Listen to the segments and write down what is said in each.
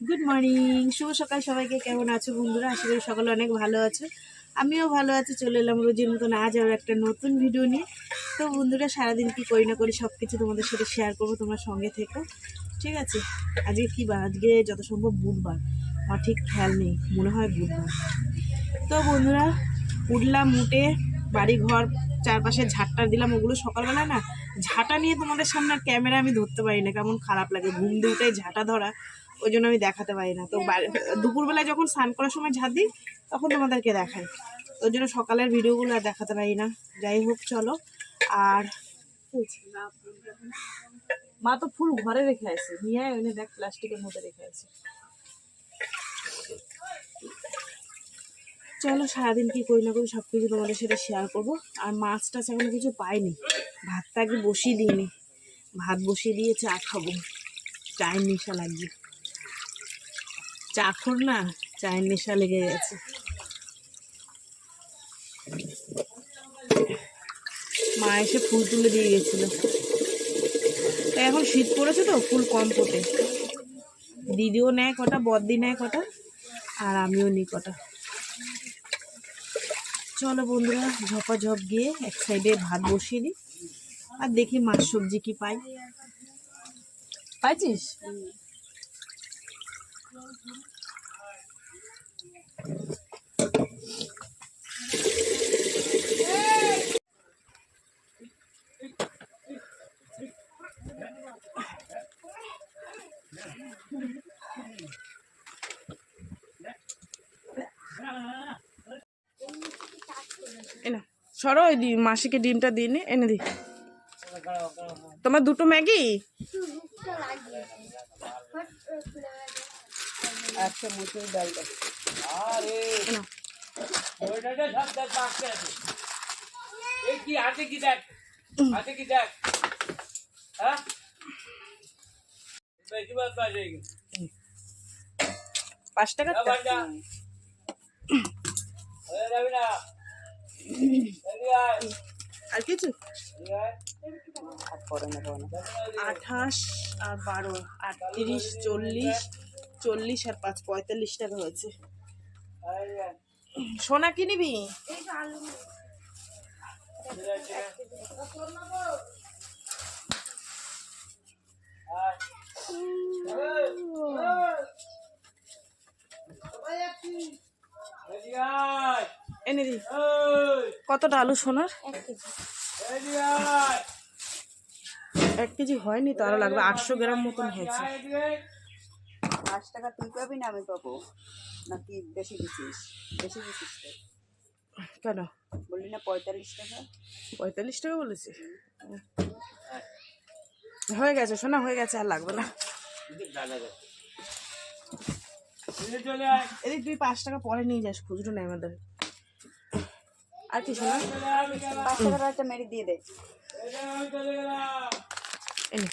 Good morning শুভ সকাল সবাইকে। কেমন আছো বন্ধুরা? আশা করি সকালে অনেক ভালো আছো। আমিও ভালো আছি। চলে এলাম রোজের মতন আজ আবার একটা নতুন ভিডিও নিয়ে। তো বন্ধুরা, সারাদিন কি করি না করি সব কিছু তোমাদের সাথে শেয়ার করব, তোমার সঙ্গে থেকো। ঠিক আছে? আজকে কী বার আজকে যত সম্ভব বুধবার। আমার ঠিক খেয়াল নেই। মনে হয় বুধবার। তো বন্ধুরা, উঠলাম, উঠে বাড়ি ঘর চারপাশে ঝাঁটটা দিলাম। ওগুলো সকালবেলা না, ঝাঁটা নিয়ে তোমাদের সামনে আর ক্যামেরা আমি ধরতে পারি না। কেমন খারাপ লাগে। ঘুম দিয়ে উঠে ঝাঁটা ধরা। ওই জন্য আমি দেখাতে পারি না। তো দুপুরবেলায় যখন স্নান করার সময় ঝাঁট দিই, তখন তোমাদেরকে দেখাই। ওই জন্য সকালের ভিডিওগুলো আর দেখাতে পারি না। যাই হোক, চলো। আর মা তো ফুল ঘরে রেখে আছে নিয়ে ওখানে দেখ প্লাস্টিকের মধ্যে রেখে আছে চলো, সারাদিন কি করি না করি সব কিছু তোমাদের সাথে শেয়ার করব। আর মাছ টাছ এখনও কিছু পাইনি। ভাতটা আগে বসিয়ে দিইনি। ভাত বসিয়ে দিয়ে চা খাব। চায়ের নেশা লাগবে। চা খোর না? চায়ের নেশা লেগে গেছে। মা এসে ফুল তুলে দিয়ে গেছিল। এখন শীত পড়েছে তো, ফুল কম ফোটে। দিদিও নেয় কটা, বদ্দি নেয় কটা, আর আমিও নিই কটা। চলো বন্ধুরা, ঝপাঝপ গিয়ে এক সাইডে ভাত বসিয়ে দিই আর দেখি মাছ সবজি কি পাই। পাইছিস? সরো ওই দি মাসিকে ডিমটা দিয়ে নে, এনে দি। তোমার দুটো ম্যাগি? একটা মুসুর ডাল কি হাতে কি দেখ? হাতে কি দেখ? হ্যাঁ? পাঁচ টাকা আর কিছু? আঠাশ আর বারো আটত্রিশ চল্লিশ চল্লিশ আর পাঁচ পঁয়তাল্লিশ টাকা হয়েছে। সোনা কি নিবি। এনে দি কতটা আলু সোনার এক কেজি হয়নি, তো আরও লাগবে আটশো গ্রাম মতন হয়েছে। পাঁচ টাকা তুই পাবি না আমি পাবো। নাকি বেশি দিছিস? বেশি দিছিস তো। কেন? বললি না পঁয়তাল্লিশ টাকা? পঁয়তাল্লিশ টাকা বলেছি? হয়ে গেছে শোনা হয়ে গেছে আর লাগবে না। এদিকে তুই পাঁচ টাকা পরে নিয়ে যাস খুচরো নেই আমাদের। আর কি শোনা। পাঁচ টাকার একটা মেরে দিয়ে দে এদিকে আমি চলে গেলাম এনে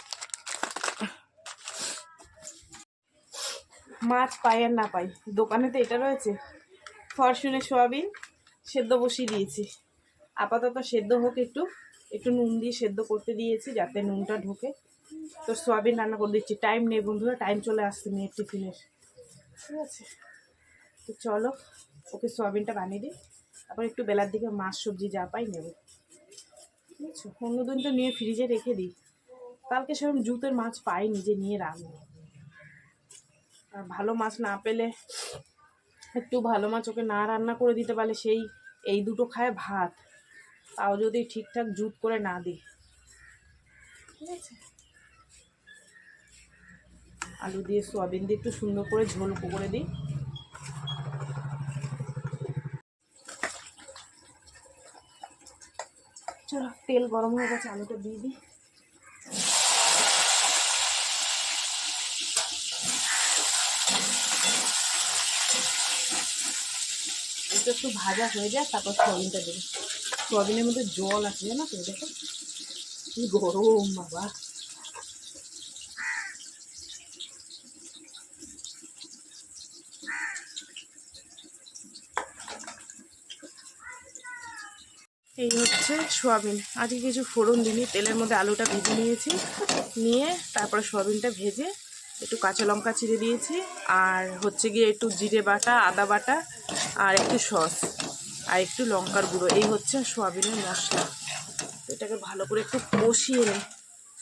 মাছ পাই আর না পাই। দোকানে তো এটা রয়েছে। ফরচুনে সোয়াবিন সেদ্ধ বসিয়ে দিয়েছি। আপাতত সেদ্ধ হোক একটু। একটু নুন দিয়ে সেদ্ধ করতে দিয়েছি যাতে নুনটা ঢোকে। তো সোয়াবিন রান্না করে দিচ্ছি। টাইম নেই বন্ধুরা টাইম চলে আসছে মেয়ের টিফিনের ঠিক আছে? তো চলো, ওকে সোয়াবিনটা বানিয়ে দিই। তারপর একটু বেলার দিকে মাছ সবজি যা পাই নেব। বুঝছ অন্যদিন তো নিয়ে ফ্রিজে রেখে দিই। কালকে সেরকম জুতের মাছ পাইনি যে নিয়ে রাখব ভালো মাছ না পেলে একটু ভালো মাছ ওকে না রান্না করে দিতে পারলে সেই এই দুটো খায় ভাত। তাও যদি ঠিকঠাক জুত করে না দিই। ঠিক আছে? আলু দিয়ে সোয়াবিন দিয়ে একটু সুন্দর করে ঝোল করে দিই। চলো, তেল গরম হয়ে গেছে, আলুটা দিয়ে দিই এটা একটু ভাজা হয়ে যায়, তারপর সোয়াবিনটা দেবো। সোয়াবিনের মধ্যে জল আছে, জানো তো দেখো। কি গরম, বাবা। এই হচ্ছে সোয়াবিন। আজকে কিছু ফোড়ন দিনি তেলের মধ্যে আলুটা ভেজে নিয়েছি। নিয়ে তারপরে সোয়াবিনটা ভেজে একটু কাঁচা লঙ্কা ছিঁড়ে দিয়েছি। আর হচ্ছে গিয়ে একটু জিরে বাটা, আদা বাটা আর একটু সস, আর একটু লঙ্কার গুঁড়ো। এই হচ্ছে সোয়াবিনের মশলা। এটাকে ভালো করে একটু কষিয়ে নিই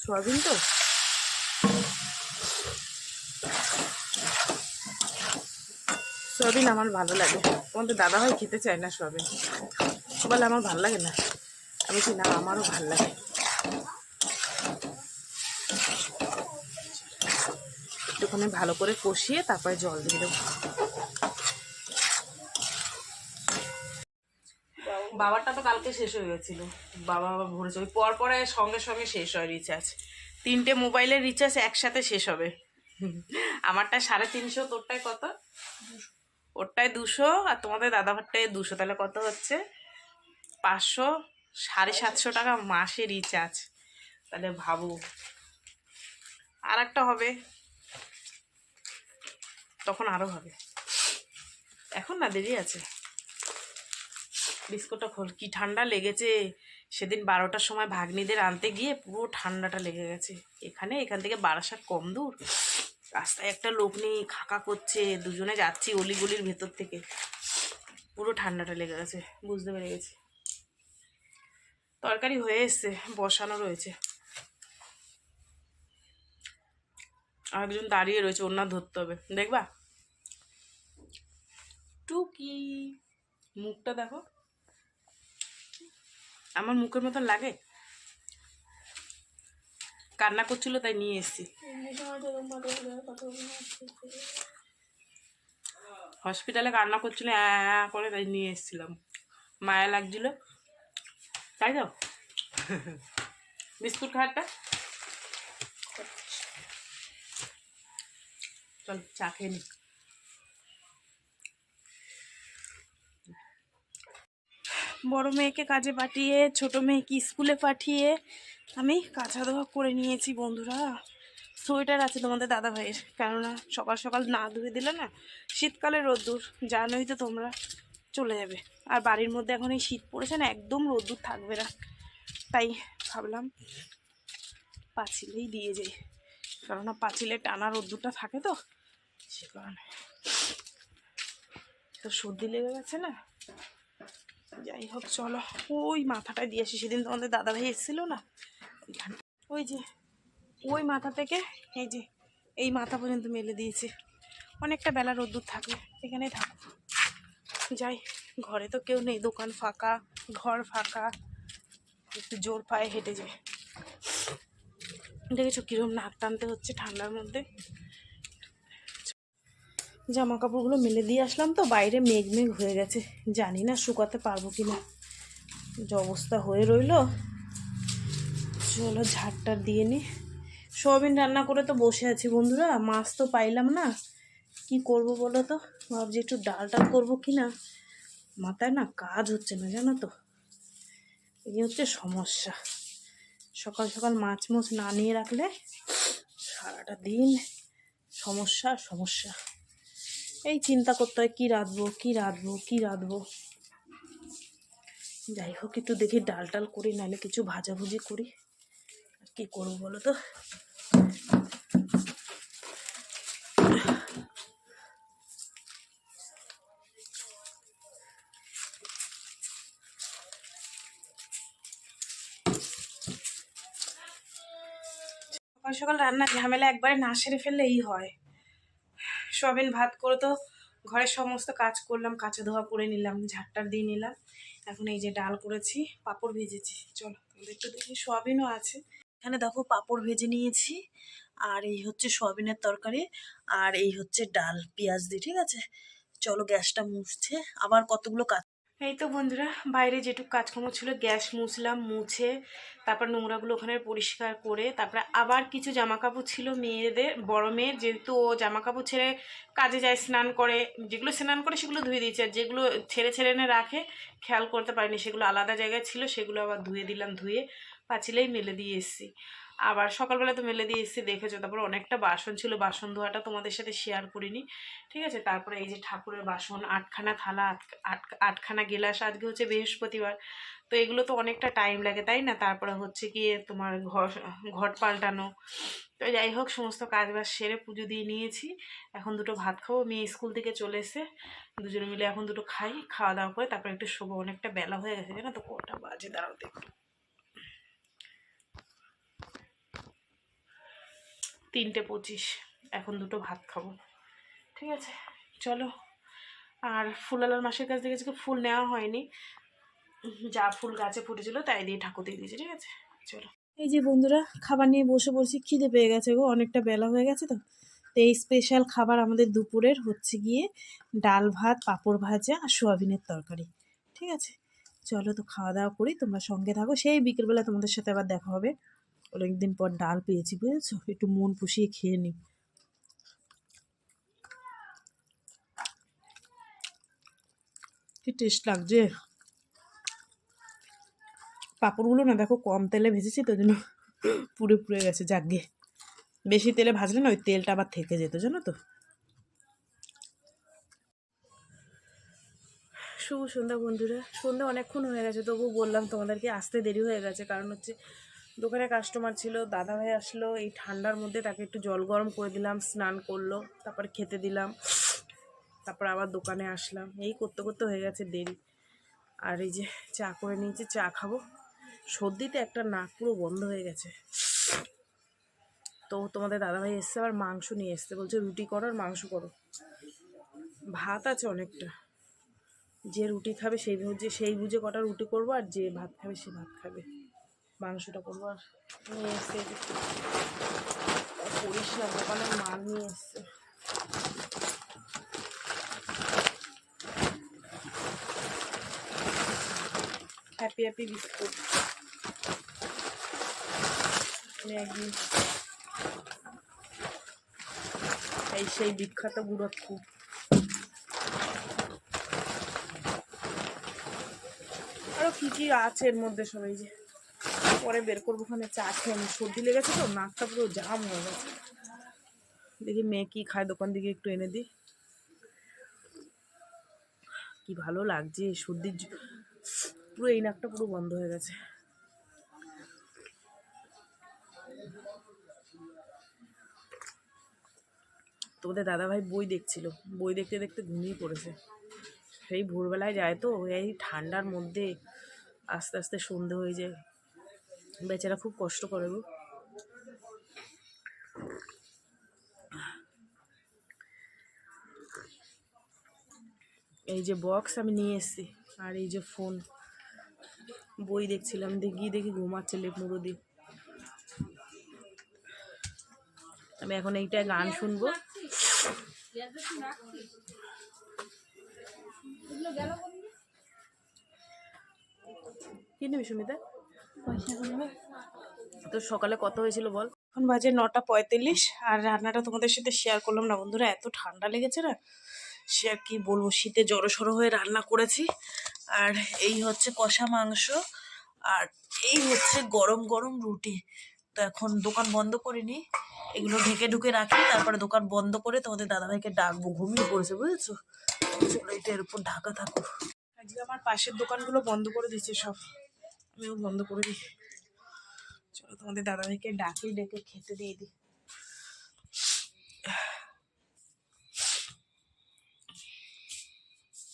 সোয়াবিন তো? সোয়াবিন আমার ভালো লাগে। তোমাদের দাদা ভাই খেতে চায় না সোয়াবিন। বলে আমার ভালো লাগে না। আমি বলছি, না, আমারও ভালো লাগে। একটুখানি ভালো করে কষিয়ে তারপরে জল দিয়ে দেবো। বাবারটা তো কালকে শেষ হয়ে গেছিল। বাবা আবার ভরেছে ওই পর পরে সঙ্গে সঙ্গে শেষ হয় রিচার্জ তিনটে মোবাইলের রিচার্জ একসাথে শেষ হবে। আমারটা সাড়ে তিনশো, তোরটায় কত? ওরটায় দুশো আর তোমাদের দাদা ভাতটায় দুশো। তাহলে কত হচ্ছে? পাঁচশো, সাড়ে সাতশো টাকা মাসে রিচার্জ তাহলে ভাবো। আর একটা হবে। তখন আরও হবে। এখন না দেরি আছে। বিস্কুটটা খোল, কি ঠান্ডা লেগেছে? সেদিন বারোটার সময় ভাগ্নিদের আনতে গিয়ে পুরো ঠান্ডাটা লেগে গেছে। এখানে এখান থেকে বারাসাত কম দূর। রাস্তায় একটা লোক নেই, খাকা করছে, দুজনে যাচ্ছি অলিগলির ভেতর থেকে। পুরো ঠান্ডাটা লেগে গেছে, বুঝতে পেরে গেছি। তরকারি হয়ে এসছে, বসানো রয়েছে। আর একজন দাঁড়িয়ে রয়েছে ওনার ধরতে হবে। দেখবা? টুকি। মুখটা দেখো। আমার মুখের মতন লাগে? কান্না করছিল, তাই নিয়ে এসেছি। হসপিটালে কান্না করছিল করে তাই নিয়ে এসেছিলাম। মায়া লাগছিল। তাই তো? বিস্কুট খাওয়ারটা? চল, চা খেয়ে নি। বড় মেয়েকে কাজে পাঠিয়ে, ছোট মেয়েকে স্কুলে পাঠিয়ে আমি কাঁচা ধোয়া করে নিয়েছি বন্ধুরা। সোয়েটার আছে তোমাদের দাদা ভাইয়ের কেননা সকাল সকাল না ধুয়ে দিলে না শীতকালে রোদ্দুর, জানোই তো তোমরা, চলে যাবে। আর বাড়ির মধ্যে এখন এই শীত পড়েছে না, একদম রোদ্দুর থাকবে না। তাই ভাবলাম পাঁচিলেই দিয়ে যাই, কেননা পাঁচিলে টানা রোদ্দুরটা থাকে তো, সে কারণে। তো সর্দি লেগে গেছে না? যাই হোক চলো। ওই মাথাটায় দিয়ে আসি। সেদিন তোমাদের দাদা ভাই এসেছিল না? ওই যে, ওই মাথা থেকে এই যে, এই মাথা পর্যন্ত মেলে দিয়েছে। অনেকটা বেলা রোদ্দুর থাকবে এখানেই থাকব যাই, ঘরে তো কেউ নেই, দোকান ফাঁকা, ঘর ফাঁকা। একটু জোর পায়ে হেঁটে যায় দেখেছ কীরকম নাক টানতে হচ্ছে ঠান্ডার মধ্যে? জামা কাপড়গুলো মেলে দিয়ে আসলাম তো, বাইরে মেঘ মেঘ হয়ে গেছে। জানি না শুকাতে পারব কি না যে অবস্থা হয়ে রইল। চলো ঝাড়টার দিয়ে নি। সোয়াবিন রান্না করে তো বসে আছি বন্ধুরা, মাছ তো পাইলাম না। কি করব বলো তো? ভাবছি একটু ডাল টাল করব কি না মাথায় না কাজ হচ্ছে না, জানো তো। এই হচ্ছে সমস্যা। সকাল সকাল মাছ মাছ না নিয়ে রাখলে সারাটা দিন সমস্যা সমস্যা। এই চিন্তা করতে হয়, কী রাঁধবো কী রাঁধবো কী রাঁধবো? যাই হোক, একটু দেখি ডাল টাল করি, নাহলে কিছু ভাজাভুজি করি। কী করব বলো তো? সকাল সকাল রান্নার ঝামেলা একবারে না সেরে ফেললে এই হয়। সোয়াবিন ভাত করে তো ঘরের সমস্ত কাজ করলাম, কাঁচা ধোয়া করে নিলাম ঝাড়টার দিয়ে নিলাম। এখন এই যে ডাল করেছি, পাপড় ভেজেছি। চলো একটু দেখি, সোয়াবিনও আছে। এখানে দেখো পাপড় ভেজে নিয়েছি, আর এই হচ্ছে সোয়াবিনের তরকারি, আর এই হচ্ছে ডাল, পেঁয়াজ দিয়ে, ঠিক আছে? চলো গ্যাসটা মুছছে। আবার কতগুলো কাজ এই তো বন্ধুরা, বাইরে যেটুকু কাজকর্ম ছিল, গ্যাস মুছলাম, মুছে, তারপর নোংরাগুলো ওখানে পরিষ্কার করে, তারপরে আবার কিছু জামা কাপড় ছিল মেয়েদের, বড় মেয়ের, যেহেতু ও জামা কাপড় ছেড়ে কাজে যায়, স্নান করে, যেগুলো স্নান করে সেগুলো ধুয়ে দিয়েছে, আর যেগুলো ছেড়ে ছেড়ে এনে রাখে, খেয়াল করতে পারিনি, সেগুলো আলাদা জায়গায় ছিল, সেগুলো আবার ধুয়ে দিলাম, ধুয়ে পাঁচিলেই মেলে দিয়ে এসেছি। আবার সকালবেলা তো মেলে দিয়ে এসেছি দেখেছ? তারপরে অনেকটা বাসন ছিল, বাসন ধোয়াটা তোমাদের সাথে শেয়ার করিনি। ঠিক আছে? তারপরে এই যে ঠাকুরের বাসন, আটখানা থালা, আট- আট- আটখানা গেলাস আজকে হচ্ছে বৃহস্পতিবার। তো এগুলো তো অনেকটা টাইম লাগে, তাই না? তারপরে হচ্ছে কি তোমার ঘর ঘট পাল্টানো। তো যাই হোক, সমস্ত কাজ বাজ সেরে পুজো দিয়ে নিয়েছি। এখন দুটো ভাত খাব, মেয়ে স্কুল থেকে চলে এসে দুজনে মিলে এখন দুটো খাই, খাওয়া দাওয়া করে তারপরে একটু শোবো। অনেকটা বেলা হয়ে গেছে, জানো তো? কটা বাজে? দাঁড়াও দেখো। তিনটে পঁচিশ। এখন দুটো ভাত খাব। ঠিক আছে, চলো। আর ফুলালার মাসের কাছ থেকে আজকে ফুল নেওয়া হয়নি। যা ফুল গাছে ফুটেছিল তাই দিয়ে ঠাকুর দিয়ে দিয়েছি, ঠিক আছে? চলো। এই যে বন্ধুরা, খাবার নিয়ে বসে পড়ছি, খিদে পেয়ে গেছে গো, অনেকটা বেলা হয়ে গেছে তো। তো এই স্পেশাল খাবার আমাদের দুপুরের হচ্ছে গিয়ে ডাল ভাত, পাঁপড় ভাজা আর সোয়াবিনের তরকারি। ঠিক আছে? চলো তো খাওয়া দাওয়া করি, তোমরা সঙ্গে থাকো। সেই বিকেলবেলা তোমাদের সাথে আবার দেখা হবে। অনেকদিন পর ডাল পেয়েছি, বুঝেছ? একটু মন পুষিয়ে খেয়ে নিই। কি টেস্ট লাগছে? পাঁপড়গুলো না দেখো কম তেলে ভেজেছি, তো জন্য পুড়ে পুড়ে গেছে যাগে বেশি তেলে ভাজলে না ওই তেলটা আবার থেকে যেত, জানো তো? শুভ সন্ধ্যা বন্ধুরা। সন্ধ্যা অনেকক্ষণ হয়ে গেছে তবু বললাম তোমাদেরকে আসতে দেরি হয়ে গেছে, কারণ হচ্ছে দোকানে কাস্টমার ছিল দাদা ভাই আসলো, এই ঠান্ডার মধ্যে তাকে একটু জল গরম করে দিলাম, স্নান করল, তারপর খেতে দিলাম, তারপর আবার দোকানে আসলাম। এই করতে করতে হয়ে গেছে দেরি। আর এই যে চা করে নিয়েছি, চা খাব। সর্দিতে একটা নাক পুরো বন্ধ হয়ে গেছে। তো তোমাদের দাদাভাই এসছে, আবার মাংস নিয়ে এসছে। বলছে, রুটি করো আর মাংস করো। ভাত আছে অনেকটা। যে রুটি খাবে, সেই বুঝে সেই বুঝে কটা রুটি করব, আর যে ভাত খাবে, সে ভাত খাবে। মাংসটা করব আর নিয়ে এসছে করিস না দোকানের মাল নিয়ে এসছে। Happy happy biscuit. ম্যাগি। এই সেই বিখ্যাত গুড়োচ্ছি আরও কি কি আছে এর মধ্যে সবাই যে। পরে বের করব ওখানে চা খেয়ে আমি সর্দি লেগেছে তো, নাকটা পুরো জাম হয়ে গেছে। দেখি মেয়ে কি খায়, দোকান থেকে একটু এনে দিই। কি ভালো লাগছে সর্দির পুরো এই নাকটা পুরো বন্ধ হয়ে গেছে। তোমাদের দাদাভাই বই দেখছিল, বই দেখতে দেখতে ঘুমিয়ে পড়েছে। সেই ভোরবেলায় যায় তো, এই ঠান্ডার মধ্যে আস্তে আস্তে সন্ধে হয়ে যায়। বেচারা খুব কষ্ট করে গো। এই যে বক্স আমি নিয়ে এসেছি, আর এই যে ফোন বই দেখছিলাম, দেখি দেখি ঘুমাচ্ছে লেপ মুড়ো দিয়ে। আমি এখন এইটা গান শুনব। কি নেবি সুমিতা? তো সকালে কত হয়েছিল বল? এখন বাজে নটা পঁয়তাল্লিশ আর রান্নাটা তোমাদের সাথে শেয়ার করলাম না বন্ধুরা এত ঠান্ডা লেগেছে না? সে আর কি বলব শীতে জড়ো সড়ো হয়ে রান্না করেছি। আর এই হচ্ছে কষা মাংস আর এই হচ্ছে গরম গরম রুটি। তো এখন দোকান বন্ধ করিনি এগুলো ঢেকে ঢুকে রাখি তারপরে দোকান বন্ধ করে তোমাদের দাদাভাইকে ডাকবো ঘুমিয়ে পড়েছে বুঝেছ? চলো এটা এর উপর ঢাকা থাকুক। আজকে আমার পাশের দোকানগুলো বন্ধ করে দিচ্ছে সব। আমিও বন্ধ করে দিই। চলো তোমাদের দাদাভাইকে ডাকি ডেকে খেতে দিয়ে দিই।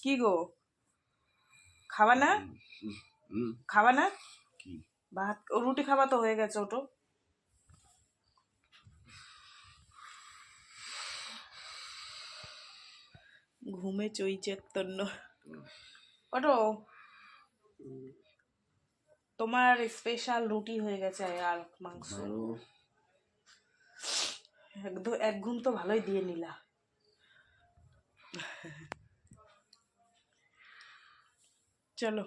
কি গো? খাবা না? খাবা না? ভাত ও রুটি খাবা তো হয়ে গেছে ওটো। ঘুমে চই চেতন্য ওটো? তোমার স্পেশাল রুটি হয়ে গেছে আর মাংস। একদম এক ঘুম তো ভালোই দিয়ে নিলা। চলো।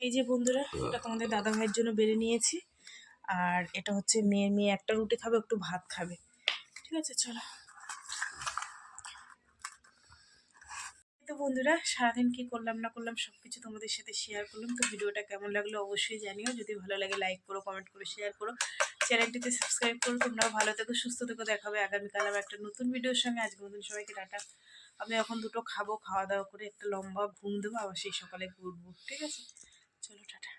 এই যে বন্ধুরা এটা তোমাদের দাদা ভাইয়ের জন্য বেড়ে নিয়েছি। আর এটা হচ্ছে মেয়ের মেয়ে একটা রুটি খাবে একটু ভাত খাবে। ঠিক আছে চলো। তো বন্ধুরা, সারাদিন কি করলাম না করলাম সব কিছু তোমাদের সাথে শেয়ার করলাম। তো ভিডিওটা কেমন লাগল অবশ্যই জানিও। যদি ভালো লাগে লাইক করো কমেন্ট করো শেয়ার করো। চ্যানেলটিতে সাবস্ক্রাইব করো। তোমরাও ভালো থেকো, সুস্থ থেকো। দেখাবে আগামীকাল আমার একটা নতুন ভিডিওর সঙ্গে। আজকে নতুন সবাইকে ডাটা আমি এখন দুটো খাব খাওয়া দাওয়া করে একটা লম্বা ঘুম দেবো, আবার সেই সকালে ঘুরবো। ঠিক আছে? চলো, টাটা।